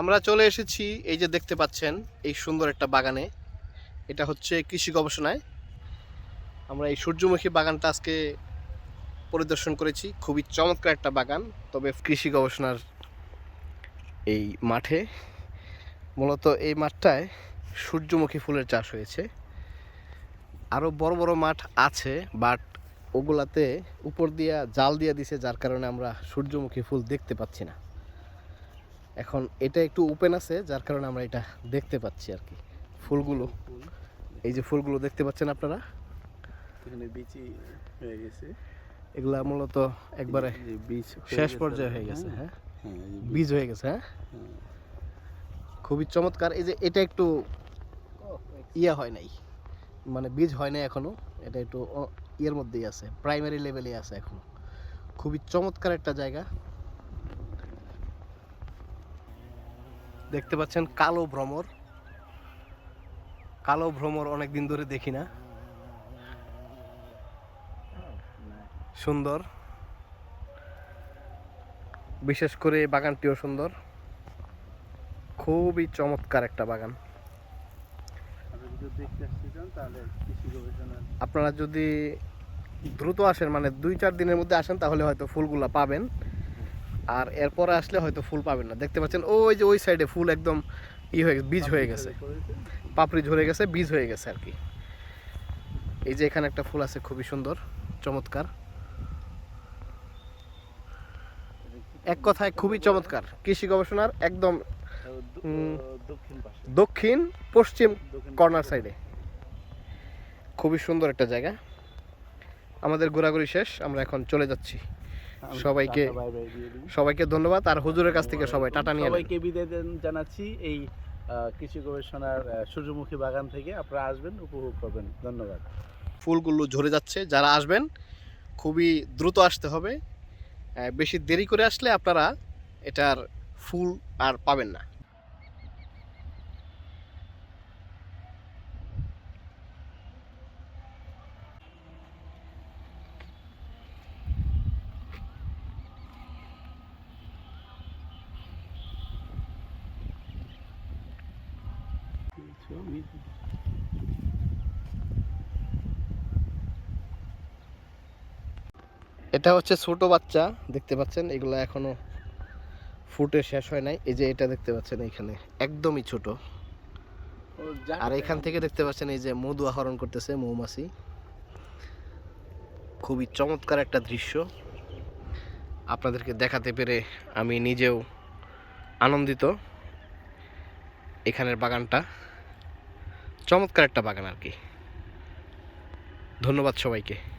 আমরা চলে এসেছি এই যে দেখতে পাচ্ছেন এই সুন্দর একটা বাগানে। এটা হচ্ছে কৃষি গবেষণায়। আমরা এই সূর্যমুখী বাগানটা আজকে পরিদর্শন করেছি। খুবই চমৎকার একটা বাগান, তবে কৃষি গবেষণার এই মাঠে মূলত এই মাঠটায় সূর্যমুখী ফুলের চাষ হয়েছে। আরও বড় বড় মাঠ আছে, বাট ওগুলাতে উপর দিয়া জাল দিয়ে দিছে, যার কারণে আমরা সূর্যমুখী ফুল দেখতে পাচ্ছি না। এখন এটা একটু ওপেন আছে যার কারণে আমরা এটা দেখতে পাচ্ছি আর কি। ফুলগুলো। এই যে ফুলগুলো দেখতে পাচ্ছেন আপনারা? এখানে বিচি হয়ে গেছে। এগুলা মূলত একবারে বীজ হয়ে শেষ গেছে পর্যায়ে হয়ে গেছে হ্যাঁ? হ্যাঁ? এই যে বীজ, হয়ে গেছে হ্যাঁ? হ্যাঁ। খুবই চমৎকার। এই যে এটা একটু ইয়ে হয় নাই মানে বীজ হয় নাই এখনও। এটা একটু ইয়ের মধ্যেই আছে প্রাইমারি লেভেলে আছে এখনও। খুবই চমৎকার একটা জায়গা। দেখতে পাচ্ছেন কালো ভ্রমর। কালো ভ্রমর অনেক দিন ধরে দেখি না। সুন্দর। বিশেষ করে বাগানটিও সুন্দর। খুবই চমৎকার একটা বাগান। আপনারা যদি দ্রুত আসেন মানে দুই চার দিনের মধ্যে আসেন তাহলে হয়তো ফুলগুলা পাবেন। আর এরপরে আসলে হয়তো ফুল পাবেন না। দেখতে পাচ্ছেন ওই যে ওই সাইডে ফুল একদম ই হয়ে গেছে বীজ হয়ে গেছে। পাপড়ি ঝরে গেছে বীজ হয়ে গেছে আর কি। এই যে এখানে একটা ফুল আছে খুবই সুন্দর চমৎকার। এক কথায় খুবই চমৎকার কৃষি গবেষণার একদম দক্ষিণ পশ্চিম কর্নার সাইডে খুবই সুন্দর একটা জায়গা। আমাদের ঘোরাঘুরি শেষ আমরা এখন চলে যাচ্ছি। সবাইকে-। সবাইকে ধন্যবাদ আর হুজুরের কাছ থেকে সবাই টাটা নিয়ে। সবাইকে বিদায় জানাচ্ছি এই কৃষি গবেষণার সূর্যমুখী বাগান থেকে আপনারা আসবেন উপভোগ করবেন ধন্যবাদ ফুলগুলো ঝরে যাচ্ছে যারা আসবেন খুবই দ্রুত আসতে হবে বেশি দেরি করে আসলে আপনারা এটার ফুল আর পাবেন না এটা হচ্ছে ছোট বাচ্চা দেখতে পাচ্ছেন? এগুলো এখনও ফুটে শেষ হয় নাই। এই যে এটা দেখতে পাচ্ছেন এখানে একদমই ছোট। আর এখান থেকে দেখতে পাচ্ছেন এই যে মধু আহরণ করতেছে মৌমাছি। খুবই চমৎকার একটা দৃশ্য। আপনাদেরকে দেখাতে পেরে আমি নিজেও আনন্দিত। এখানের বাগানটা। চমৎকার একটা বাগান আর কি। ধন্যবাদ সবাইকে।